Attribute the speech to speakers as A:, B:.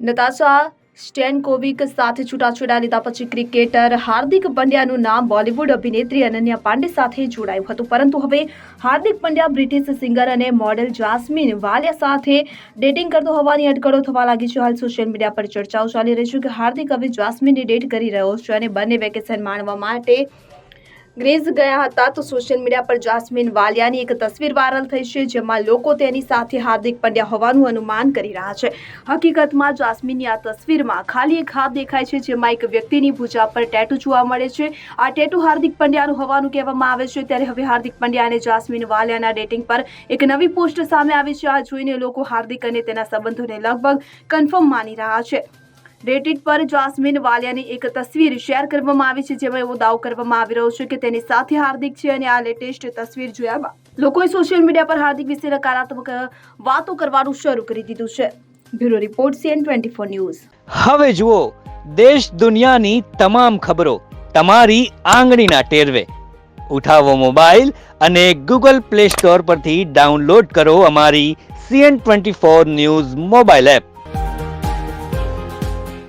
A: Natasha સ્ટેનકોવિક સાથે છૂટાછેડા લીધા પછી ક્રિકેટર હાર્દિક પંડ્યાનું નામ બોલિવૂડ અભિનેત્રી અનન્યા પાંડે સાથે જોડાયું હતું. પરંતુ હવે હાર્દિક પંડ્યા બ્રિટિશ સિંગર અને મોડેલ જાસ્મીન વાલિયા સાથે ડેટિંગ કરતો હોવાની અટકળો થવા લાગી છે. હાલ સોશિયલ મીડિયા પર ચર્ચાઓ ચાલી રહી છે કે હાર્દિક હવે જાસ્મીનને ડેટ કરી રહ્યો છે અને બંને વેકેશન માણવા માટે ગ્રેઝ ગયા હતા તો સોશિયલ મીડિયા પર જાસ્મીન વાલિયાની એક તસવીર વાયરલ થઈ છે, જેમાં લોકો તેની સાથે હાર્દિક પંડ્યા હોવાનું અનુમાન કરી રહ્યા છે. હકીકતમાં જાસ્મીનની આ તસવીરમાં ખાલી એક હાથ દેખાય છે, જેમાં એક વ્યક્તિની ભૂજા પર ટેટુ જોવા મળે છે. આ ટેટુ હાર્દિક પંડ્યાનું હોવાનું કહેવામાં આવે છે, ત્યારે હવે હાર્દિક પંડ્યા અને જાસ્મીન વાલિયાના ડેટિંગ પર એક નવી પોસ્ટ સામે આવી છે. આ જોઈને લોકો હાર્દિક અને તેના સંબંધોને લગભગ કન્ફર્મ માની રહ્યા છે. રેડિટ પર જાસ્મીન વાલિયાની એક તસવીર શેર કરવામાં આવી છે, જેમાં એવો દાવો કરવામાં આવી રહ્યો છે કે તેની સાથે હાર્દિક છે અને આ લેટેસ્ટ તસવીર જોયા બાદ લોકોએ સોશિયલ મીડિયા પર હાર્દિક વિશે નકારાત્મક વાતો કરવાનું શરૂ કરી દીધું છે. Bureau report CN twenty four news.
B: હવે જુઓ, દેશ દુનિયાની તમામ ખબરો તમારી આંગળીના ટેરવે. ઉઠાવો મોબાઈલ અને ગૂગલ પ્લે સ્ટોર પરથી ડાઉનલોડ કરો અમારી CN twenty four news mobile app.